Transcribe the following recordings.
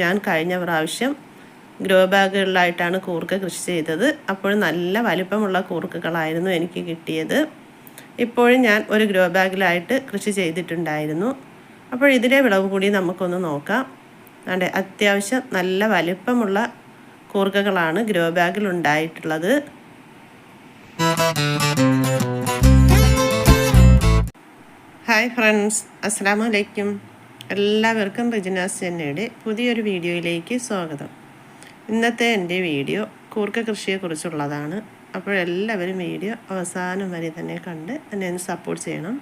ഞാൻ കഴിഞ്ഞ പ്രാവശ്യം ഗ്രോ ബാഗുകളിലായിട്ടാണ് കൂർക്ക കൃഷി ചെയ്തത്. അപ്പോൾ നല്ല വലിപ്പമുള്ള കൂർക്കകളായിരുന്നു എനിക്ക് കിട്ടിയത്. ഇപ്പോഴും ഞാൻ ഒരു ഗ്രോ ബാഗിലായിട്ട് കൃഷി ചെയ്തിട്ടുണ്ടായിരുന്നു. അപ്പോൾ ഇതിലെ വിളവ് കൂടി നമുക്കൊന്ന് നോക്കാം. അതെ അത്യാവശ്യം നല്ല വലിപ്പമുള്ള കൂർക്കകളാണ് ഗ്രോ ബാഗിൽ ഉണ്ടായിട്ടുള്ളത് ഹായ് ഫ്രണ്ട്സ്. അസ്സാം വലൈക്കും എല്ലാവർക്കും റിജിനാസ് ചെന്നൈയുടെ പുതിയൊരു വീഡിയോയിലേക്ക് സ്വാഗതം. ഇന്നത്തെ എന്റെ വീഡിയോ കൂർക്ക കൃഷിയെക്കുറിച്ചുള്ളതാണ്. അപ്പോഴെല്ലാവരും വീഡിയോ അവസാനം വരെ തന്നെ കണ്ട് എന്നെ ഒന്ന് സപ്പോർട്ട് ചെയ്യണം.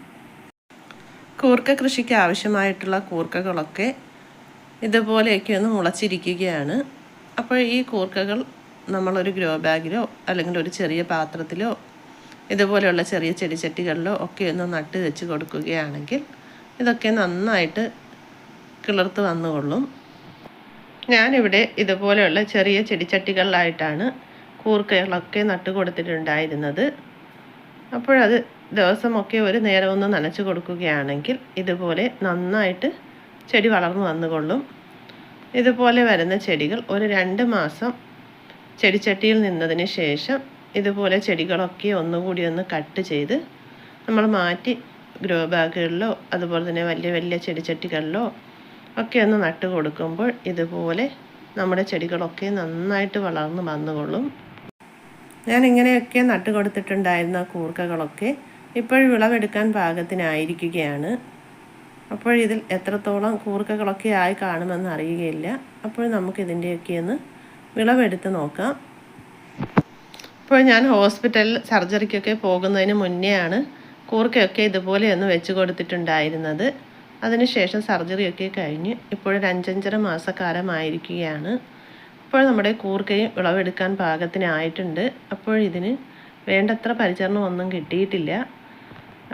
കൂർക്ക കൃഷിക്ക് ആവശ്യമായിട്ടുള്ള കൂർക്കകളൊക്കെ ഇതുപോലെയൊക്കെ ഒന്ന് മുളച്ചിരിക്കുകയാണ്. അപ്പോൾ ഈ കൂർക്കകൾ നമ്മളൊരു ഗ്രോ ബാഗിലോ അല്ലെങ്കിൽ ഒരു ചെറിയ പാത്രത്തിലോ ഇതുപോലെയുള്ള ചെറിയ ചെടിച്ചട്ടികളിലോ ഒക്കെ ഒന്ന് നട്ട് വെച്ച് കൊടുക്കുകയാണെങ്കിൽ ഇതൊക്കെ നന്നായിട്ട് കിളിർത്ത് വന്നുകൊള്ളും. ഞാനിവിടെ ഇതുപോലെയുള്ള ചെറിയ ചെടിച്ചട്ടികളിലായിട്ടാണ് കൂർക്കകളൊക്കെ നട്ട് കൊടുത്തിട്ടുണ്ടായിരുന്നത് അപ്പോഴത് ദിവസമൊക്കെ ഒരു നേരം ഒന്ന് നനച്ചു കൊടുക്കുകയാണെങ്കിൽ ഇതുപോലെ നന്നായിട്ട് ചെടി വളർന്നു വന്നുകൊള്ളും. ഇതുപോലെ വരുന്ന ചെടികൾ ഒരു രണ്ട് മാസം ചെടിച്ചട്ടിയിൽ നിന്നതിന് ശേഷം ഇതുപോലെ ചെടികളൊക്കെ ഒന്നുകൂടി ഒന്ന് കട്ട് ചെയ്ത് നമ്മൾ മാറ്റി ഗ്രോ ബാഗുകളിലോ അതുപോലെ തന്നെ വലിയ വലിയ ചെടിച്ചട്ടികളിലോ ഒക്കെ ഒന്ന് നട്ട് കൊടുക്കുമ്പോൾ ഇതുപോലെ നമ്മുടെ ചെടികളൊക്കെ നന്നായിട്ട് വളർന്ന് വന്നുകൊള്ളും. ഞാൻ ഇങ്ങനെയൊക്കെ നട്ട് കൊടുത്തിട്ടുണ്ടായിരുന്ന കൂർക്കകളൊക്കെ ഇപ്പോൾ വിളവെടുക്കാൻ പാകത്തിനായിരിക്കുകയാണ്. അപ്പോൾ ഇതിൽ എത്രത്തോളം കൂർക്കകളൊക്കെ ആയി കാണുമെന്ന് അറിയുകയില്ല. അപ്പോൾ നമുക്കിതിന്റെയൊക്കെ ഒന്ന് വിളവെടുത്ത് നോക്കാം. ഇപ്പോൾ ഞാൻ ഹോസ്പിറ്റലിൽ സർജറിക്കൊക്കെ പോകുന്നതിന് മുന്നെയാണ് കൂർക്കയൊക്കെ ഇതുപോലെ ഒന്ന് വെച്ച് കൊടുത്തിട്ടുണ്ടായിരുന്നത്. അതിനുശേഷം സർജറിയൊക്കെ കഴിഞ്ഞ് ഇപ്പോഴൊരു അഞ്ചഞ്ചര മാസക്കാലമായിരിക്കുകയാണ്. ഇപ്പോൾ നമ്മുടെ കൂർക്കയും വിളവെടുക്കാൻ പാകത്തിനായിട്ടുണ്ട് അപ്പോഴിതിന് വേണ്ടത്ര പരിചരണം ഒന്നും കിട്ടിയിട്ടില്ല.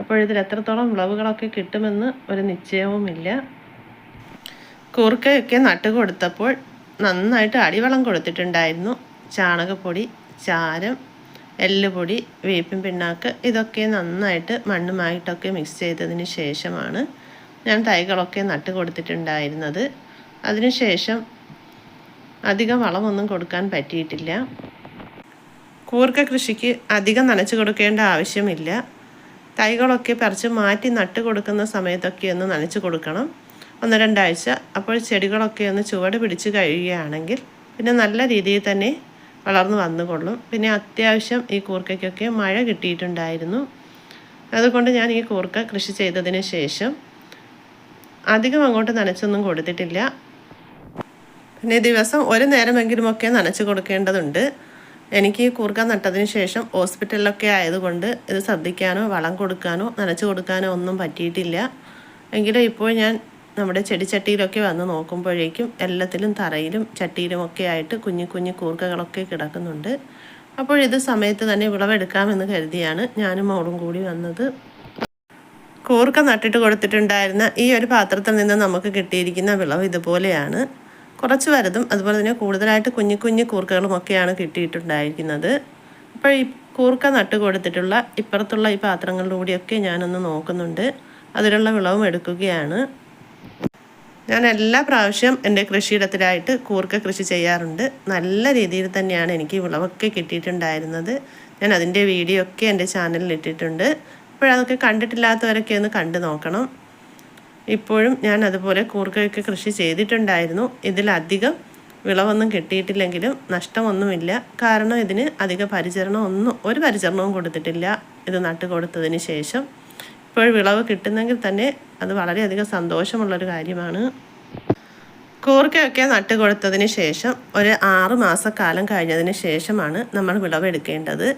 അപ്പോഴിതിൽ എത്രത്തോളം വിളവുകളൊക്കെ കിട്ടുമെന്ന് ഒരു നിശ്ചയവുമില്ല. കൂർക്കയൊക്കെ കൊടുത്തപ്പോൾ നന്നായിട്ട് അടിവളം കൊടുത്തിട്ടുണ്ടായിരുന്നു. ചാണകപ്പൊടി ചാരം എല്ലുപൊടി വേപ്പിൻ പിണ്ണാക്ക് ഇതൊക്കെ നന്നായിട്ട് മണ്ണുമായിട്ടൊക്കെ മിക്സ് ചെയ്തതിന് ശേഷമാണ് ഞാൻ തൈകളൊക്കെ നട്ട് കൊടുത്തിട്ടുണ്ടായിരുന്നത്. അതിനുശേഷം അധികം വളമൊന്നും കൊടുക്കാൻ പറ്റിയിട്ടില്ല. കൂർക്ക കൃഷിക്ക് അധികം നനച്ചു കൊടുക്കേണ്ട ആവശ്യമില്ല. തൈകളൊക്കെ പറിച്ച് മാറ്റി നട്ട് കൊടുക്കുന്ന സമയത്തൊക്കെ ഒന്ന് നനച്ച് കൊടുക്കണം. ഒന്ന് രണ്ടാഴ്ച. അപ്പോൾ ചെടികളൊക്കെ ഒന്ന് ചുവട് പിടിച്ച് കഴിയുകയാണെങ്കിൽ പിന്നെ നല്ല രീതിയിൽ തന്നെ വളർന്നു വന്നുകൊള്ളും. പിന്നെ അത്യാവശ്യം ഈ കൂർക്കയ്ക്കൊക്കെ മഴ കിട്ടിയിട്ടുണ്ടായിരുന്നു. അതുകൊണ്ട് ഞാൻ ഈ കൂർക്ക കൃഷി ചെയ്തതിന് ശേഷം അധികം അങ്ങോട്ട് നനച്ചൊന്നും കൊടുത്തിട്ടില്ല. പിന്നെ ദിവസം ഒരു നേരമെങ്കിലുമൊക്കെ നനച്ച് കൊടുക്കേണ്ടതുണ്ട്. എനിക്ക് കൂർക്ക നട്ടതിന് ശേഷം ഹോസ്പിറ്റലിലൊക്കെ ആയതുകൊണ്ട് ഇത് ശ്രദ്ധിക്കാനോ വളം കൊടുക്കാനോ നനച്ച് കൊടുക്കാനോ ഒന്നും പറ്റിയിട്ടില്ല. എങ്കിലും ഇപ്പോൾ ഞാൻ നമ്മുടെ ചെടിച്ചട്ടിയിലൊക്കെ വന്ന് നോക്കുമ്പോഴേക്കും എല്ലാത്തിലും തറയിലും ചട്ടിയിലും ഒക്കെ ആയിട്ട് കുഞ്ഞു കുഞ്ഞു കൂർക്കകളൊക്കെ കിടക്കുന്നുണ്ട്. അപ്പോൾ സമയത്ത് തന്നെ വിളവെടുക്കാമെന്ന് കരുതിയാണ് ഞാനും മോളും കൂടി വന്നത്. കൂർക്ക നട്ടിട്ട് കൊടുത്തിട്ടുണ്ടായിരുന്ന ഈ ഒരു പാത്രത്തിൽ നിന്ന് നമുക്ക് കിട്ടിയിരിക്കുന്ന വിളവ് ഇതുപോലെയാണ്. കുറച്ച് വലുതും അതുപോലെ തന്നെ കൂടുതലായിട്ട് കുഞ്ഞു കുഞ്ഞു കൂർക്കകളും ഒക്കെയാണ് കിട്ടിയിട്ടുണ്ടായിരിക്കുന്നത്. അപ്പോൾ ഈ കൂർക്ക നട്ട് കൊടുത്തിട്ടുള്ള ഇപ്പുറത്തുള്ള ഈ പാത്രങ്ങളിലൂടെയൊക്കെ ഞാനൊന്ന് നോക്കുന്നുണ്ട്. അതിലുള്ള വിളവും എടുക്കുകയാണ്. ഞാൻ എല്ലാ പ്രാവശ്യം എന്റെ കൃഷിയിടത്തിലായിട്ട് കൂർക്ക കൃഷി ചെയ്യാറുണ്ട്. നല്ല രീതിയിൽ തന്നെയാണ് എനിക്ക് വിളവൊക്കെ കിട്ടിയിട്ടുണ്ടായിരുന്നത്. ഞാൻ അതിന്റെ വീഡിയോ ഒക്കെ എന്റെ ചാനലിൽ ഇട്ടിട്ടുണ്ട്. അപ്പോഴതൊക്കെ കണ്ടിട്ടില്ലാത്തവരൊക്കെ ഒന്ന് കണ്ടു നോക്കണം. ഇപ്പോഴും ഞാൻ അതുപോലെ കൂർക്കയൊക്കെ കൃഷി ചെയ്തിട്ടുണ്ടായിരുന്നു. ഇതിലധികം വിളവൊന്നും കിട്ടിയിട്ടില്ലെങ്കിലും നഷ്ടമൊന്നുമില്ല. കാരണം ഇതിന് അധിക പരിചരണം ഒന്നും ഒരു പരിചരണവും കൊടുത്തിട്ടില്ല. ഇത് നട്ട് കൊടുത്തതിന് ശേഷം. ഇപ്പോൾ വിളവ് കിട്ടുന്നെങ്കിൽ തന്നെ അത് വളരെയധികം സന്തോഷമുള്ളൊരു കാര്യമാണ്. കൂർക്കയൊക്കെ നട്ട് കൊടുത്തതിന് ശേഷം ഒരു ആറ് മാസക്കാലം കഴിഞ്ഞതിന് ശേഷമാണ് നമ്മൾ വിളവെടുക്കേണ്ടത്.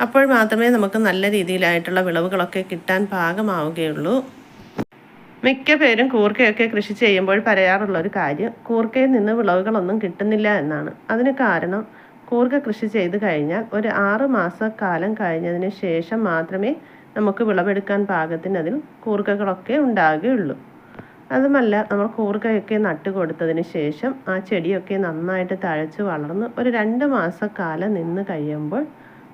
അപ്പോൾ മാത്രമേ നമുക്ക് നല്ല രീതിയിലായിട്ടുള്ള വിളവുകളൊക്കെ കിട്ടാൻ പാകമാവുകയുള്ളൂ. മിക്ക പേരും കൂർക്കയൊക്കെ കൃഷി ചെയ്യുമ്പോൾ പറയാറുള്ള ഒരു കാര്യം കൂർക്കയിൽ നിന്ന് വിളവുകളൊന്നും കിട്ടുന്നില്ല എന്നാണ്. അതിന് കാരണം കൂർക്ക കൃഷി ചെയ്ത് കഴിഞ്ഞാൽ ഒരു ആറ് മാസക്കാലം കഴിഞ്ഞതിന് ശേഷം മാത്രമേ നമുക്ക് വിളവെടുക്കാൻ പാകത്തിന് അതിൽ കൂർക്കകളൊക്കെ ഉണ്ടാകുകയുള്ളൂ. അതുമല്ല നമ്മൾ കൂർക്കയൊക്കെ നട്ട് കൊടുത്തതിന് ശേഷം ആ ചെടിയൊക്കെ നന്നായിട്ട് തഴച്ച് വളർന്ന് ഒരു രണ്ട് മാസക്കാലം നിന്ന് കഴിയുമ്പോൾ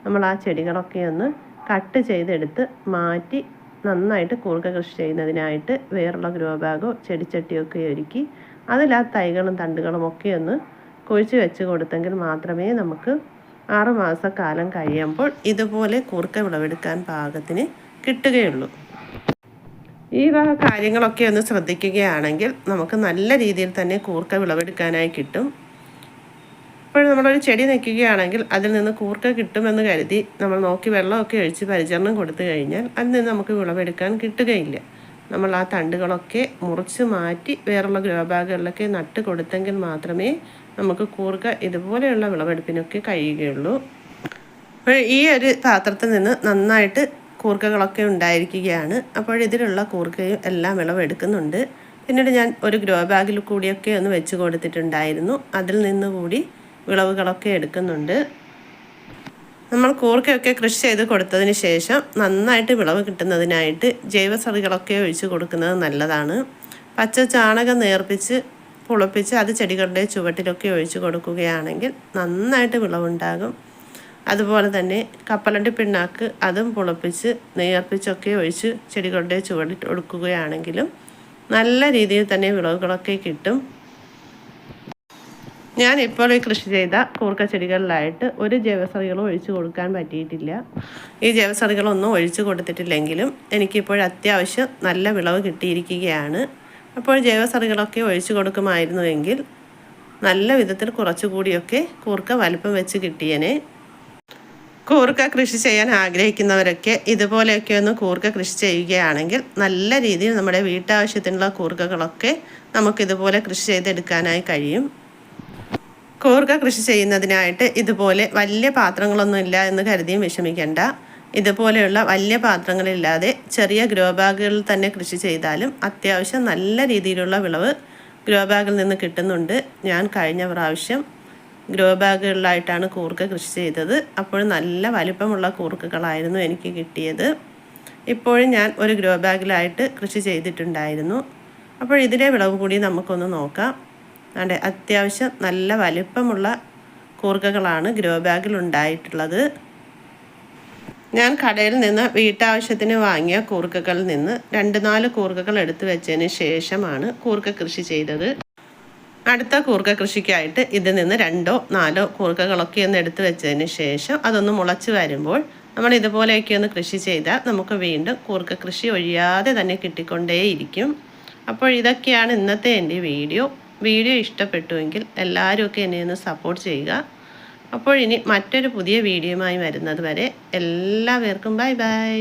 നമ്മൾ ആ ചെടികളൊക്കെ ഒന്ന് കട്ട് ചെയ്തെടുത്ത് മാറ്റി നന്നായിട്ട് കൂർക്ക കൃഷി ചെയ്യുന്നതിനായിട്ട് വേറുള്ള ഗ്രോ ബാഗോ ചെടിച്ചട്ടിയോ ഒക്കെ ഒരുക്കി അതിൽ ആ തൈകളും തണ്ടുകളും ഒക്കെ ഒന്ന് കുഴിച്ച് വെച്ച് കൊടുത്തെങ്കിൽ മാത്രമേ നമുക്ക് ആറ് കാലം കഴിയുമ്പോൾ ഇതുപോലെ കൂർക്ക വിളവെടുക്കാൻ പാകത്തിന് കിട്ടുകയുള്ളൂ. ഈ വക കാര്യങ്ങളൊക്കെ ഒന്ന് ശ്രദ്ധിക്കുകയാണെങ്കിൽ നമുക്ക് നല്ല രീതിയിൽ തന്നെ കൂർക്ക വിളവെടുക്കാനായി കിട്ടും. നമ്മളൊരു ചെടി നിൽക്കുകയാണെങ്കിൽ അതിൽ നിന്ന് കൂർക്ക കിട്ടുമെന്ന് കരുതി നമ്മൾ നോക്കി വെള്ളമൊക്കെ ഒഴിച്ച് പരിചരണം കൊടുത്തു കഴിഞ്ഞാൽ അതിൽ നിന്ന് നമുക്ക് വിളവെടുക്കാൻ കിട്ടുകയില്ല. നമ്മൾ ആ തണ്ടുകളൊക്കെ മുറിച്ച് മാറ്റി വേറുള്ള ഗ്രോ ബാഗുകളിലൊക്കെ നട്ട് കൊടുത്തെങ്കിൽ മാത്രമേ നമുക്ക് കൂർക്ക ഇതുപോലെയുള്ള വിളവെടുപ്പിനൊക്കെ കഴിയുകയുള്ളൂ. അപ്പോൾ ഈ ഒരു പാത്രത്തിൽ നിന്ന് നന്നായിട്ട് കൂർക്കകളൊക്കെ ഉണ്ടായിരിക്കുകയാണ്. അപ്പോൾ ഇതിലുള്ള കൂർക്കയും എല്ലാം വിളവെടുക്കുന്നുണ്ട്. പിന്നീട് ഞാൻ ഒരു ഗ്രോ ബാഗിൽ കൂടിയൊക്കെ ഒന്ന് വെച്ച് കൊടുത്തിട്ടുണ്ടായിരുന്നു. അതിൽ നിന്ന് കൂടി വിളവുകളൊക്കെ എടുക്കുന്നുണ്ട്. നമ്മൾ കൂർക്കയൊക്കെ കൃഷി ചെയ്ത് കൊടുത്തതിന് ശേഷം നന്നായിട്ട് വിളവ് കിട്ടുന്നതിനായിട്ട് ജൈവസറികളൊക്കെ ഒഴിച്ച് കൊടുക്കുന്നത് നല്ലതാണ്. പച്ച ചാണകം നേർപ്പിച്ച് പുളപ്പിച്ച് അത് ചെടികളുടെ ചുവട്ടിലൊക്കെ ഒഴിച്ച് കൊടുക്കുകയാണെങ്കിൽ നന്നായിട്ട് വിളവുണ്ടാകും. അതുപോലെ തന്നെ കപ്പലണ്ടി പിണ്ണാക്ക് അതും പുളപ്പിച്ച് നേർപ്പിച്ചൊക്കെ ഒഴിച്ച് ചെടികളുടെ ചുവട്ടിൽ കൊടുക്കുകയാണെങ്കിലും നല്ല രീതിയിൽ തന്നെ വിളവുകളൊക്കെ കിട്ടും. ഞാൻ ഇപ്പോൾ ഈ കൃഷി ചെയ്ത കൂർക്ക ചെടികളിലായിട്ട് ഒരു ജൈവസറികളും ഒഴിച്ചു കൊടുക്കാൻ പറ്റിയിട്ടില്ല. ഈ ജൈവസറികളൊന്നും ഒഴിച്ചു കൊടുത്തിട്ടില്ലെങ്കിലും എനിക്കിപ്പോൾ അത്യാവശ്യം നല്ല വിളവ് കിട്ടിയിരിക്കുകയാണ്. അപ്പോൾ ജൈവസറികളൊക്കെ ഒഴിച്ചു കൊടുക്കുമായിരുന്നുവെങ്കിൽ നല്ല വിധത്തിൽ കുറച്ചുകൂടിയൊക്കെ കൂർക്ക വലുപ്പം വെച്ച് കിട്ടിയനെ. കൂർക്ക കൃഷി ചെയ്യാൻ ആഗ്രഹിക്കുന്നവരൊക്കെ ഇതുപോലെയൊക്കെ ഒന്ന് കൂർക്ക കൃഷി ചെയ്യുകയാണെങ്കിൽ നല്ല രീതിയിൽ നമ്മുടെ വീട്ടാവശ്യത്തിനുള്ള കൂർക്കകളൊക്കെ നമുക്കിതുപോലെ കൃഷി ചെയ്തെടുക്കാനായി കഴിയും. കൂർക്ക കൃഷി ചെയ്യുന്നതിനായിട്ട് ഇതുപോലെ വലിയ പാത്രങ്ങളൊന്നും ഇല്ല എന്ന് കരുതിയും വിഷമിക്കേണ്ട. ഇതുപോലെയുള്ള വലിയ പാത്രങ്ങളില്ലാതെ ചെറിയ ഗ്രോ ബാഗുകളിൽ തന്നെ കൃഷി ചെയ്താലും അത്യാവശ്യം നല്ല രീതിയിലുള്ള വിളവ് ഗ്രോ ബാഗിൽ നിന്ന് കിട്ടുന്നുണ്ട്. ഞാൻ കഴിഞ്ഞ പ്രാവശ്യം ഗ്രോ ബാഗുകളിലായിട്ടാണ് കൂർക്ക കൃഷി ചെയ്തത്. അപ്പോൾ നല്ല വലിപ്പമുള്ള കൂർക്കകളായിരുന്നു എനിക്ക് കിട്ടിയത്. ഇപ്പോഴും ഞാൻ ഒരു ഗ്രോ ബാഗിലായിട്ട് കൃഷി ചെയ്തിട്ടുണ്ടായിരുന്നു. അപ്പോൾ ഇതിലെ വിളവ് കൂടി നമുക്കൊന്ന് നോക്കാം. അതെ അത്യാവശ്യം നല്ല വലിപ്പമുള്ള കൂർക്കകളാണ് ഗ്രോ ബാഗിൽ ഉണ്ടായിട്ടുള്ളത്. ഞാൻ കടയിൽ നിന്ന് വീട്ടാവശ്യത്തിന് വാങ്ങിയ കൂർക്കകളിൽ നിന്ന് രണ്ട് നാല് കൂർക്കകൾ എടുത്തു വെച്ചതിന് ശേഷമാണ് കൂർക്ക കൃഷി ചെയ്തത്. അടുത്ത കൂർക്ക കൃഷിക്കായിട്ട് ഇതിൽ നിന്ന് രണ്ടോ നാലോ കൂർക്കകളൊക്കെ ഒന്ന് എടുത്തു വെച്ചതിന് ശേഷം അതൊന്ന് മുളച്ച് വരുമ്പോൾ നമ്മൾ ഇതുപോലെയൊക്കെ ഒന്ന് കൃഷി ചെയ്താൽ നമുക്ക് വീണ്ടും കൂർക്ക കൃഷി ഒഴിയാതെ തന്നെ കിട്ടിക്കൊണ്ടേയിരിക്കും. അപ്പോൾ ഇതൊക്കെയാണ് ഇന്നത്തെ എന്റെ വീഡിയോ. വീഡിയോ ഇഷ്ടപ്പെട്ടുവെങ്കിൽ എല്ലാവരും ഒക്കെ എന്നെ ഒന്ന് സപ്പോർട്ട് ചെയ്യുക. അപ്പോൾ ഇനി മറ്റൊരു പുതിയ വീഡിയോയുമായി വരുന്നത് വരെ എല്ലാവർക്കും ബൈ ബൈ